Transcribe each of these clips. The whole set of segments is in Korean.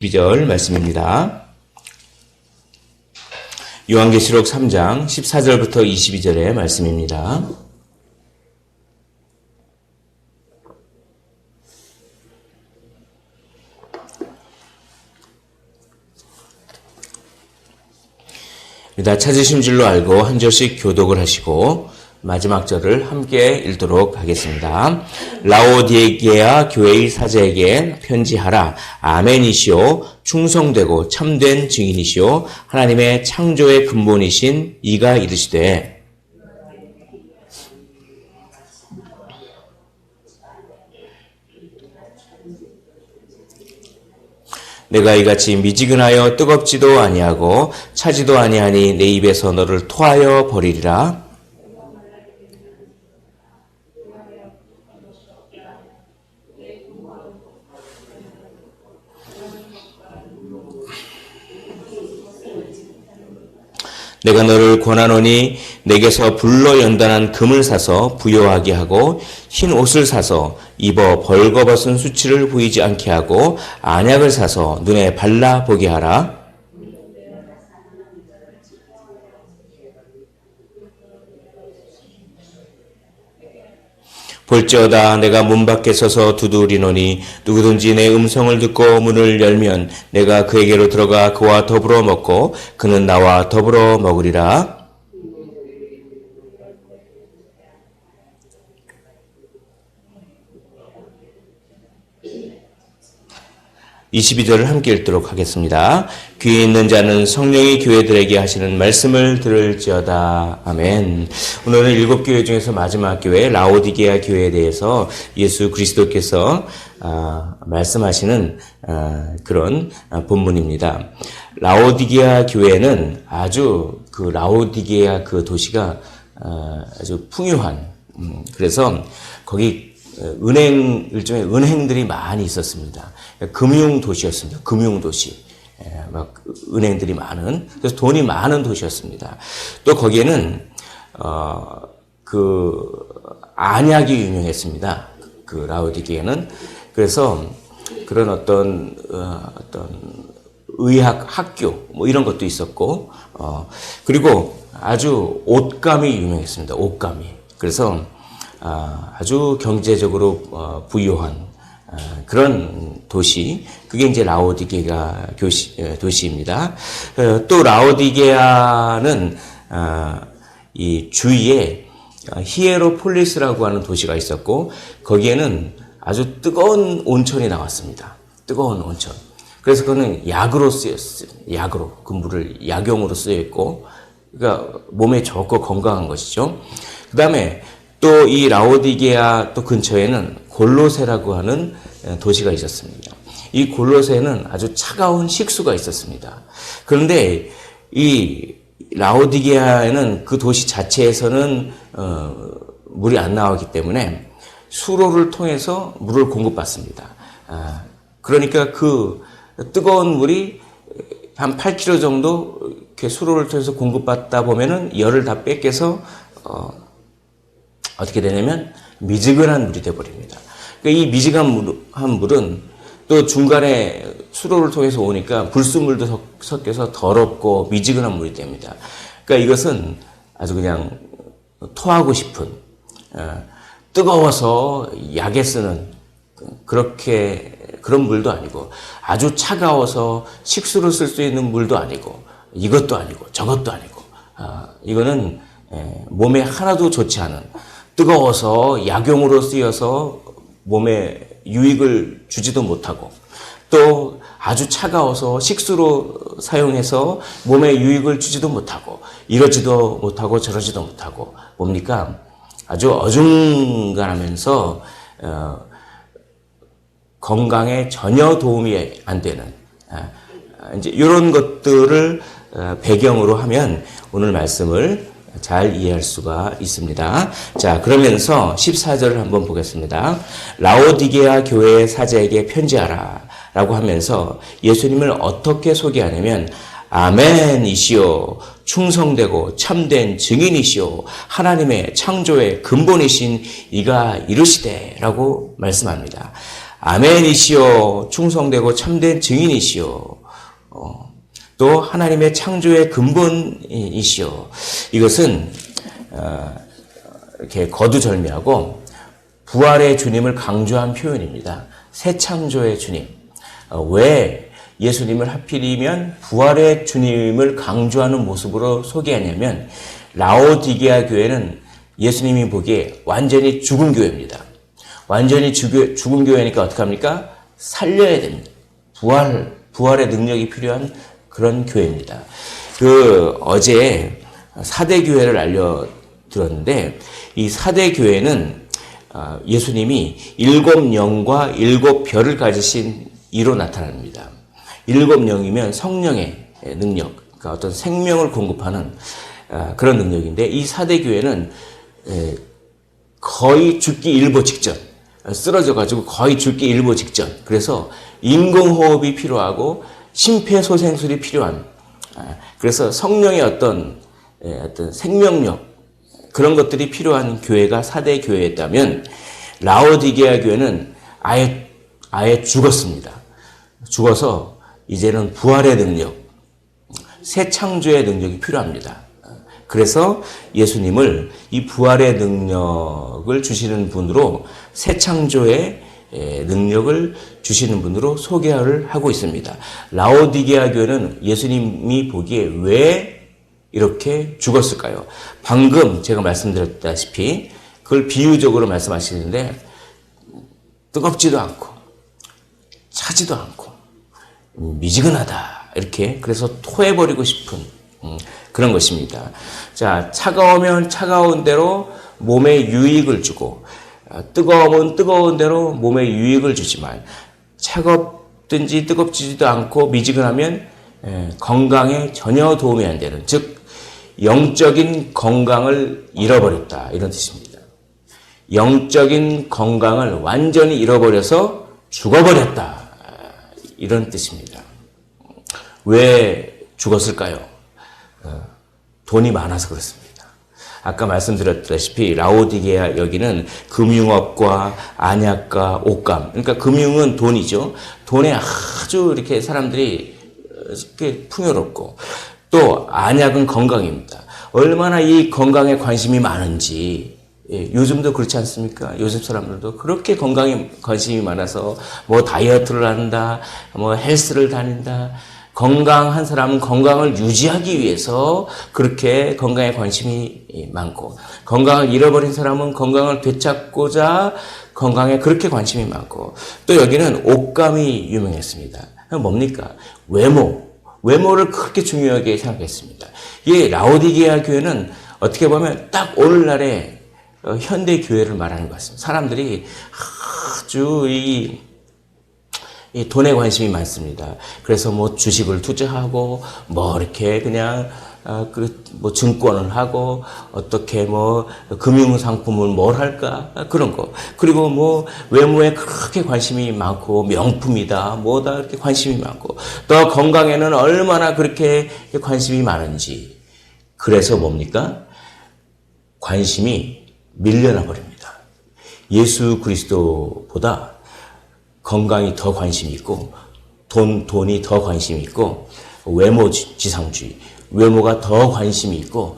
12절 말씀입니다. 요한계시록 3장 14절부터 22절의 말씀입니다. 다 찾으신 줄로 알고 한 절씩 교독을 하시고 마지막 절을 함께 읽도록 하겠습니다. 라오디게아 교회의 사제에게 편지하라. 아멘이시오. 충성되고 참된 증인이시오. 하나님의 창조의 근본이신 이가 이르시되 내가 이같이 미지근하여 뜨겁지도 아니하고 차지도 아니하니 내 입에서 너를 토하여 버리리라. 내가 너를 권하노니 내게서 불로 연단한 금을 사서 부여하게 하고 흰 옷을 사서 입어 벌거벗은 수치를 보이지 않게 하고 안약을 사서 눈에 발라 보게 하라. 볼지어다 내가 문 밖에 서서 두드리노니 누구든지 내 음성을 듣고 문을 열면 내가 그에게로 들어가 그와 더불어 먹고 그는 나와 더불어 먹으리라. 22절을 함께 읽도록 하겠습니다. 귀에 있는 자는 성령이 교회들에게 하시는 말씀을 들을지어다. 아멘. 오늘은 일곱 교회 중에서 마지막 교회 라오디게아 교회에 대해서 예수 그리스도께서 아, 말씀하시는 아, 그런 아, 본문입니다. 라오디게아 교회는 아주 그 라오디게아 그 도시가 아, 아주 풍요한 음, 그래서 거기 은행 일종의 은행들이 많이 있었습니다. 금융 도시였습니다. 금융 도시. 예, 막 은행들이 많은 그래서 돈이 많은 도시였습니다. 또 거기에는 어 그 안약이 유명했습니다. 그 라우디게에는 그래서 그런 어떤 어, 어떤 의학 학교 뭐 이런 것도 있었고 어 그리고 아주 옷감이 유명했습니다. 옷감이 그래서 아, 아주 경제적으로 어, 부유한 아, 그런 도시, 그게 이제 라오디게가 도시입니다. 어, 또 라오디게아는 아, 이 주위에 히에로폴리스라고 하는 도시가 있었고 거기에는 아주 뜨거운 온천이 나왔습니다. 뜨거운 온천. 그래서 그거는 약으로 쓰였어요. 약으로 그 물을 약용으로 쓰여 있고, 그러니까 몸에 좋고 건강한 것이죠. 그 다음에 또 이 라오디게아 또 근처에는 골로세라고 하는 도시가 있었습니다. 이 골로세는 아주 차가운 식수가 있었습니다. 그런데 이 라오디게아에는 그 도시 자체에서는 어, 물이 안 나오기 때문에 수로를 통해서 물을 공급받습니다. 아, 그러니까 그 뜨거운 물이 한 8km 정도 이렇게 수로를 통해서 공급받다 보면은 열을 다 뺏겨서 어, 어떻게 되냐면 미지근한 물이 되어버립니다. 그러니까 이 미지근한 물 은 또 중간에 수로를 통해서 오니까 불순물도 섞여서 더럽고 미지근한 물이 됩니다. 그러니까 이것은 아주 그냥 토하고 싶은 어, 뜨거워서 약에 쓰는 그렇게 그런 물도 아니고 아주 차가워서 식수로 쓸 수 있는 물도 아니고 이것도 아니고 저것도 아니고 어, 이거는 몸에 하나도 좋지 않은 뜨거워서 약용으로 쓰여서 몸에 유익을 주지도 못하고 또 아주 차가워서 식수로 사용해서 몸에 유익을 주지도 못하고 이러지도 못하고 저러지도 못하고 뭡니까? 아주 어중간하면서 어, 건강에 전혀 도움이 안 되는 어, 이제 이런 것들을 어, 배경으로 하면 오늘 말씀을 잘 이해할 수가 있습니다. 자, 그러면서 14절을 한번 보겠습니다. 라오디게아 교회 사제에게 편지하라. 라고 하면서 예수님을 어떻게 소개하냐면, 아멘이시오. 충성되고 참된 증인이시오. 하나님의 창조의 근본이신 이가 이르시되. 라고 말씀합니다. 아멘이시오 충성되고 참된 증인이시오 어, 또 하나님의 창조의 근본이시오 이것은 어, 이렇게 거두절미하고 부활의 주님을 강조한 표현입니다. 새 창조의 주님. 어, 왜 예수님을 하필이면 부활의 주님을 강조하는 모습으로 소개하냐면 라오디게아 교회는 예수님이 보기에 완전히 죽은 교회입니다. 완전히 죽, 죽은 교회니까 어떡합니까? 살려야 됩니다. 부활, 부활의 능력이 필요한 그런 교회입니다. 그 어제 사대 교회를 알려드렸는데 이 사대 교회는 아, 예수님이 일곱 영과 일곱 별을 가지신 이로 나타납니다. 일곱 영이면 성령의 능력, 그러니까 어떤 생명을 공급하는 아, 그런 능력인데 이 사대 교회는 거의 죽기 일보 직전 쓰러져 가지고 거의 죽기 일보 직전 그래서 인공호흡이 필요하고 심폐소생술이 필요한 아, 그래서 성령의 어떤 어떤 생명력 그런 것들이 필요한 교회가 사대 교회였다면 라오디게아 교회는 아예 아예 죽었습니다. 죽어서 이제는 부활의 능력, 새 창조의 능력이 필요합니다. 그래서 예수님을 이 부활의 능력을 주시는 분으로 새 창조의 능력을 주시는 분으로 소개를 하고 있습니다. 라오디게아 교회는 예수님이 보기에 왜 이렇게 죽었을까요? 방금 제가 말씀드렸다시피 그걸 비유적으로 말씀하시는데 뜨겁지도 않고 차지도 않고 미지근하다 이렇게 그래서 토해버리고 싶은 음, 그런 것입니다. 자 차가우면 차가운 대로 몸에 유익을 주고 아, 뜨거우면 뜨거운 대로 몸에 유익을 주지만 차갑든지 뜨겁지도 않고 미지근하면 건강에 전혀 도움이 안 되는 즉 영적인 건강을 잃어버렸다. 이런 뜻입니다. 영적인 건강을 완전히 잃어버려서 죽어버렸다. 이런 뜻입니다. 왜 죽었을까요? 어, 돈이 많아서 그렇습니다. 아까 말씀드렸다시피 라오디게아 여기는 금융업과 안약과 옷감. 그러니까 금융은 돈이죠. 돈에 아주 이렇게 사람들이 이렇게 풍요롭고 또 안약은 건강입니다. 얼마나 이 건강에 관심이 많은지 예, 요즘도 그렇지 않습니까? 요즘 사람들도 그렇게 건강에 관심이 많아서 뭐 다이어트를 한다, 뭐 헬스를 다닌다. 건강한 사람은 건강을 유지하기 위해서 그렇게 건강에 관심이 많고 건강을 잃어버린 사람은 건강을 되찾고자 건강에 그렇게 관심이 많고 또 여기는 옷감이 유명했습니다. 뭡니까? 외모, 외모를 그렇게 중요하게 생각했습니다. 이 라오디게아 교회는 어떻게 보면 딱 오늘날의 어, 현대 교회를 말하는 것 같습니다. 사람들이 아주 이, 이 돈에 관심이 많습니다. 그래서 뭐 주식을 투자하고 뭐 이렇게 그냥 아, 그 뭐 증권을 하고 어떻게 뭐 금융 상품을 뭘 할까? 아, 그런 거. 그리고 뭐 외모에 그렇게 관심이 많고 명품이다 뭐다 이렇게 관심이 많고 또 건강에는 얼마나 그렇게 관심이 많은지. 그래서 뭡니까? 관심이 밀려나 버립니다. 예수 그리스도보다 건강이 더 관심이 있고 돈 돈이 더 관심이 있고 외모 지상주의 외모가 더 관심이 있고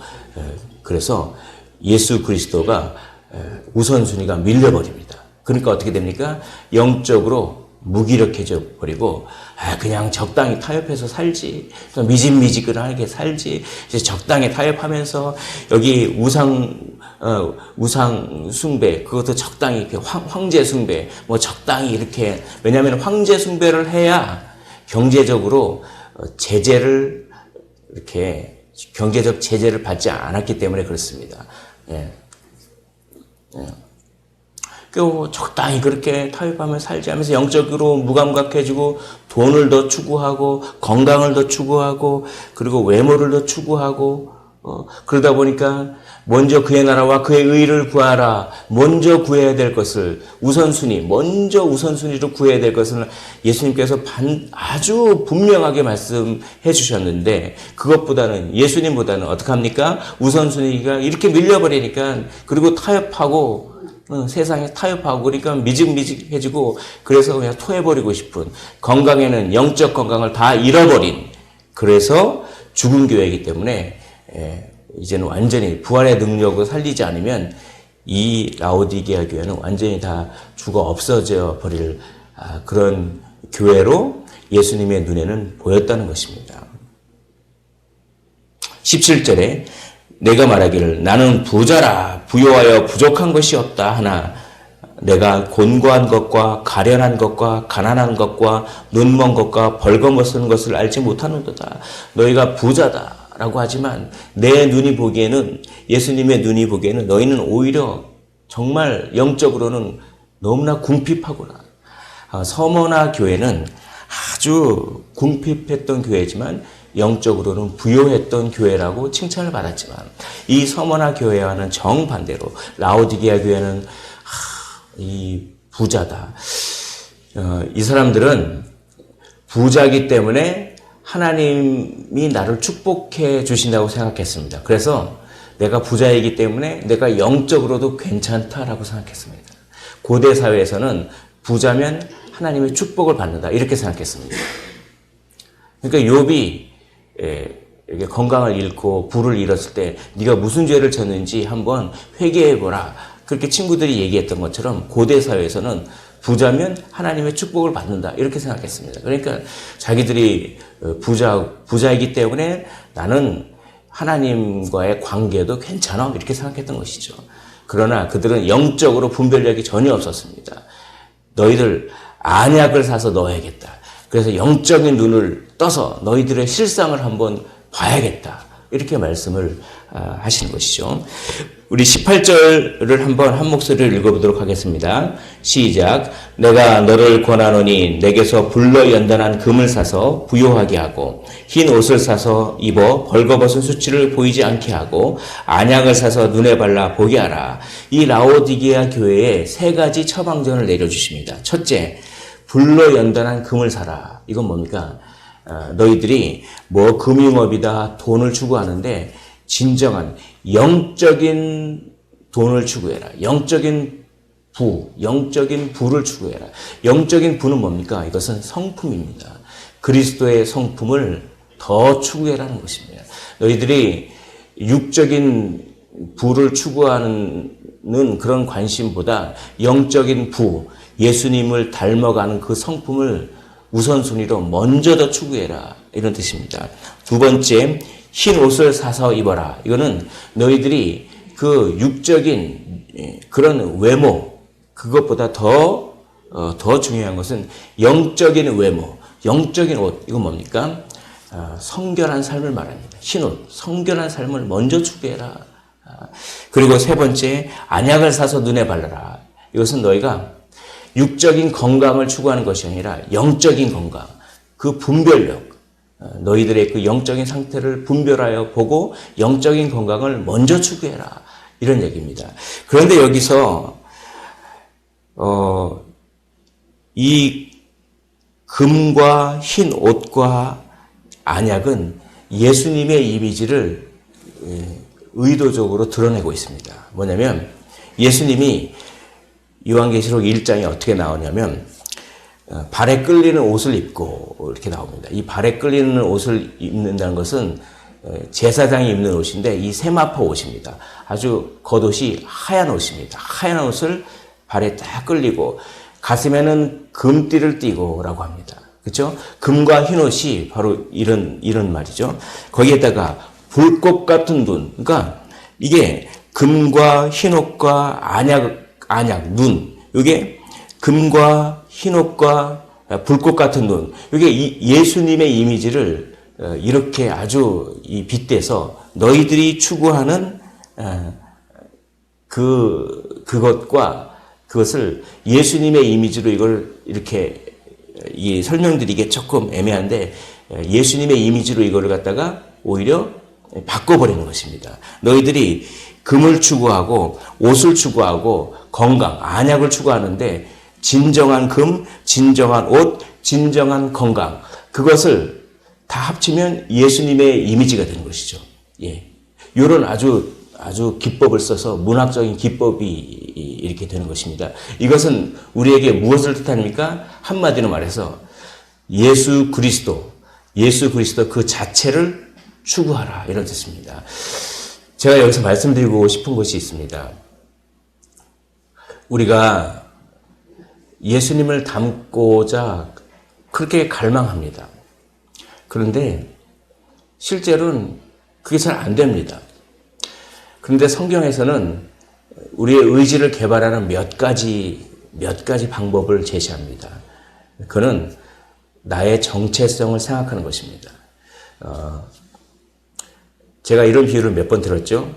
그래서 예수 그리스도가 우선순위가 밀려버립니다. 그러니까 어떻게 됩니까? 영적으로 무기력해져 버리고 아, 그냥 적당히 타협해서 살지 미진미지근하게 살지 이제 적당히 타협하면서 여기 우상 어, 우상 숭배 그것도 적당히 황, 황제 숭배 뭐 적당히 이렇게 왜냐하면 황제 숭배를 해야 경제적으로 어, 제재를 이렇게 경제적 제재를 받지 않았기 때문에 그렇습니다. 예. 예. 그 적당히 그렇게 타협하며 살지 하면서 영적으로 무감각해지고 돈을 더 추구하고 건강을 더 추구하고 그리고 외모를 더 추구하고 어, 그러다 보니까 먼저 그의 나라와 그의 의를 구하라. 먼저 구해야 될 것을 우선순위, 먼저 우선순위로 구해야 될 것을 예수님께서 반, 아주 분명하게 말씀해 주셨는데 그것보다는 예수님보다는 어떻게 합니까? 우선순위가 이렇게 밀려버리니까 그리고 타협하고 어, 세상에 타협하고 그러니까 미직미직해지고 그래서 그냥 토해버리고 싶은 건강에는 영적 건강을 다 잃어버린 그래서 죽은 교회이기 때문에 예, 이제는 완전히 부활의 능력을 살리지 않으면 이 라오디게아 교회는 완전히 다 죽어 없어져 버릴 아, 그런 교회로 예수님의 눈에는 보였다는 것입니다. 17절에 내가 말하기를 나는 부자라 부요하여 부족한 것이 없다 하나 내가 곤고한 것과 가련한 것과 가난한 것과 눈먼 것과 벌거벗은 것을 알지 못하는도다. 너희가 부자다 라고 하지만 내 눈이 보기에는 예수님의 눈이 보기에는 너희는 오히려 정말 영적으로는 너무나 궁핍하구나. 아, 서머나 교회는 아주 궁핍했던 교회지만 영적으로는 부요했던 교회라고 칭찬을 받았지만 이 서머나 교회와는 정반대로 라오디게아 교회는 이 부자다. 어, 이 사람들은 부자기 때문에 하나님이 나를 축복해 주신다고 생각했습니다. 그래서 내가 부자이기 때문에 내가 영적으로도 괜찮다라고 생각했습니다. 고대 사회에서는 부자면 하나님의 축복을 받는다 이렇게 생각했습니다. 그러니까 욥이 예, 이렇게 건강을 잃고 부를 잃었을 때 네가 무슨 죄를 졌는지 한번 회개해 보라. 그렇게 친구들이 얘기했던 것처럼 고대 사회에서는 부자면 하나님의 축복을 받는다 이렇게 생각했습니다. 그러니까 자기들이 어, 부자 부자이기 때문에 나는 하나님과의 관계도 괜찮아 이렇게 생각했던 것이죠. 그러나 그들은 영적으로 분별력이 전혀 없었습니다. 너희들 안약을 사서 넣어야겠다. 그래서 영적인 눈을 떠서 너희들의 실상을 한번 봐야겠다. 이렇게 말씀을 아, 하시는 것이죠. 우리 18절을 한번 한 목소리를 읽어보도록 하겠습니다. 시작. 내가 너를 권하노니 내게서 불러 연단한 금을 사서 부요하게 하고 흰 옷을 사서 입어 벌거벗은 수치를 보이지 않게 하고 안약을 사서 눈에 발라 보게 하라. 이 라오디게아 교회에 세 가지 처방전을 내려주십니다. 첫째, 불러 연단한 금을 사라. 이건 뭡니까? 어, 너희들이 뭐 금융업이다 돈을 추구하는데 진정한 영적인 돈을 추구해라. 영적인 부, 영적인 부를 추구해라. 영적인 부는 뭡니까? 이것은 성품입니다. 그리스도의 성품을 더 추구해라는 것입니다. 너희들이 육적인 부를 추구하는 그런 관심보다 영적인 부, 예수님을 닮아가는 그 성품을 우선순위로 먼저 더 추구해라. 이런 뜻입니다. 두 번째, 흰 옷을 사서 입어라. 이거는 너희들이 그 육적인 예, 그런 외모, 그것보다 더, 어, 더 중요한 것은 영적인 외모, 영적인 옷. 이건 뭡니까? 어, 성결한 삶을 말합니다. 흰 옷, 성결한 삶을 먼저 추구해라. 아, 그리고 세 번째, 안약을 사서 눈에 발라라. 이것은 너희가 육적인 건강을 추구하는 것이 아니라 영적인 건강, 그 분별력, 어, 너희들의 그 영적인 상태를 분별하여 보고 영적인 건강을 먼저 추구해라. 이런 얘기입니다. 그런데 여기서, 어, 이 금과 흰 옷과 안약은 예수님의 이미지를 예, 의도적으로 드러내고 있습니다. 뭐냐면 예수님이 요한계시록 1장에 어떻게 나오냐면 어, 발에 끌리는 옷을 입고 이렇게 나옵니다. 이 발에 끌리는 옷을 입는다는 것은 어, 제사장이 입는 옷인데 이 세마포 옷입니다. 아주 겉옷이 하얀 옷입니다. 하얀 옷을 발에 딱 끌리고 가슴에는 금띠를 띠고라고 합니다. 그렇죠? 금과 흰 옷이 바로 이런 이런 말이죠. 거기에다가 불꽃 같은 눈. 그러니까 이게 금과 흰 옷과 안약 안약, 눈. 이게 금과 흰옷과 불꽃 같은 눈. 이게 예수님의 이미지를 어, 이렇게 아주 빗대서 너희들이 추구하는 어, 그, 그것과 그것을 예수님의 이미지로 이걸 이렇게 이 설명드리기 조금 애매한데 어, 예수님의 이미지로 이거를 갖다가 오히려 바꿔버리는 것입니다. 너희들이 금을 추구하고 옷을 추구하고 건강, 안약을 추구하는데 진정한 금, 진정한 옷, 진정한 건강 그것을 다 합치면 예수님의 이미지가 되는 것이죠. 예. 요런 아주 아주 기법을 써서 문학적인 기법이 이렇게 되는 것입니다. 이것은 우리에게 무엇을 뜻합니까? 한마디로 말해서 예수 그리스도, 예수 그리스도 그 자체를 추구하라 이런 뜻입니다. 제가 여기서 말씀드리고 싶은 것이 있습니다. 우리가 예수님을 닮고자 그렇게 갈망합니다. 그런데 실제로는 그게 잘 안 됩니다. 그런데 성경에서는 우리의 의지를 개발하는 몇 가지, 몇 가지 방법을 제시합니다. 그는 나의 정체성을 생각하는 것입니다. 어, 제가 이런 비유를 몇 번 들었죠.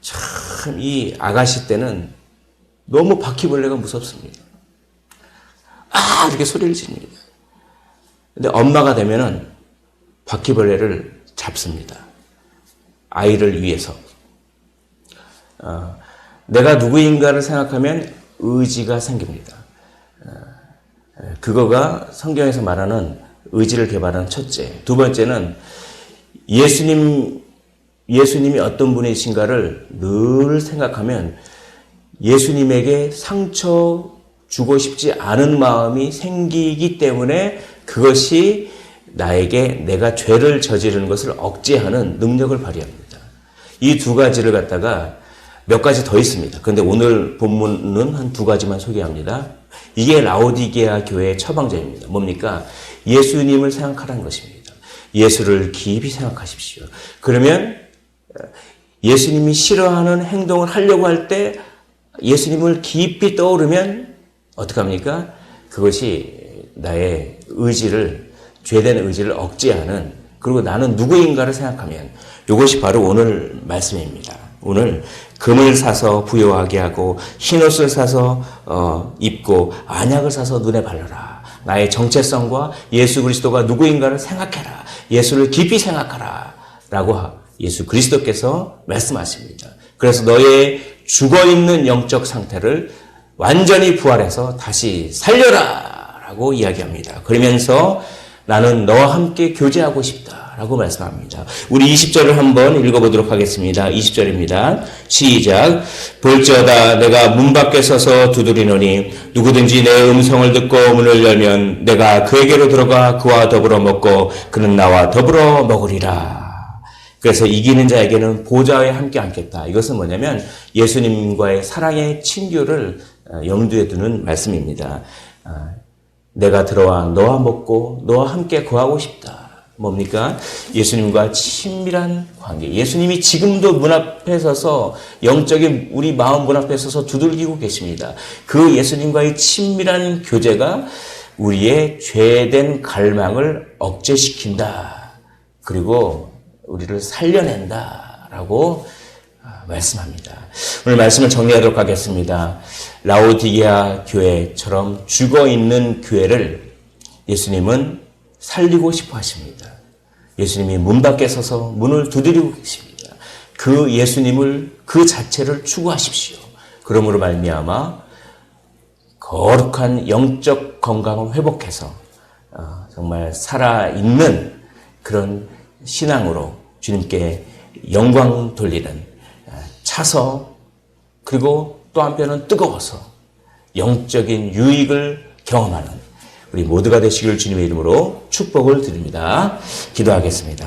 참 이 아가씨 때는 너무 바퀴벌레가 무섭습니다. 아 이렇게 소리를 지릅니다. 근데 엄마가 되면은 바퀴벌레를 잡습니다. 아이를 위해서. 어, 내가 누구인가를 생각하면 의지가 생깁니다. 어, 그거가 성경에서 말하는 의지를 개발하는 첫째. 두 번째는 예수님, 예수님이 어떤 분이신가를 늘 생각하면 예수님에게 상처 주고 싶지 않은 마음이 생기기 때문에 그것이 나에게 내가 죄를 저지르는 것을 억제하는 능력을 발휘합니다. 이 두 가지를 갖다가 몇 가지 더 있습니다. 그런데 오늘 본문은 한 두 가지만 소개합니다. 이게 라오디게아 교회의 처방전입니다. 뭡니까? 예수님을 생각하라는 것입니다. 예수를 깊이 생각하십시오. 그러면 예수님이 싫어하는 행동을 하려고 할 때 예수님을 깊이 떠오르면 어떡합니까? 그것이 나의 의지를, 죄된 의지를 억제하는, 그리고 나는 누구인가를 생각하면 이것이 바로 오늘 말씀입니다. 오늘 금을 사서 부여하게 하고 흰옷을 사서 어, 입고 안약을 사서 눈에 바르라. 나의 정체성과 예수 그리스도가 누구인가를 생각해라. 예수를 깊이 생각하라. 라고 예수 그리스도께서 말씀하십니다. 그래서 너의 죽어 있는 영적 상태를 완전히 부활해서 다시 살려라! 라고 이야기합니다. 그러면서 나는 너와 함께 교제하고 싶다. 라고 말씀합니다. 우리 20절을 한번 읽어보도록 하겠습니다. 20절입니다. 시작. 볼지어다 내가 문 밖에 서서 두드리노니 누구든지 내 음성을 듣고 문을 열면 내가 그에게로 들어가 그와 더불어 먹고 그는 나와 더불어 먹으리라. 그래서 이기는 자에게는 보좌에 함께 앉겠다. 이것은 뭐냐면 예수님과의 사랑의 친교를 어, 염두에 두는 말씀입니다. 아, 내가 들어와 너와 먹고 너와 함께 거하고 싶다. 뭡니까? 예수님과 친밀한 관계. 예수님이 지금도 문 앞에 서서 영적인 우리 마음 문 앞에 서서 두들기고 계십니다. 그 예수님과의 친밀한 교제가 우리의 죄된 갈망을 억제시킨다. 그리고 우리를 살려낸다라고 말씀합니다. 오늘 말씀을 정리하도록 하겠습니다. 라오디게아 교회처럼 죽어 있는 교회를 예수님은 살리고 싶어 하십니다. 예수님이 문 밖에 서서 문을 두드리고 계십니다. 그 예수님을 그 자체를 추구하십시오. 그러므로 말미암아 거룩한 영적 건강을 회복해서 어, 정말 살아 있는 그런 신앙으로 주님께 영광 돌리는 차서 그리고 또 한편은 뜨거워서 영적인 유익을 경험하는 우리 모두가 되시길 주님의 이름으로 축복을 드립니다. 기도하겠습니다.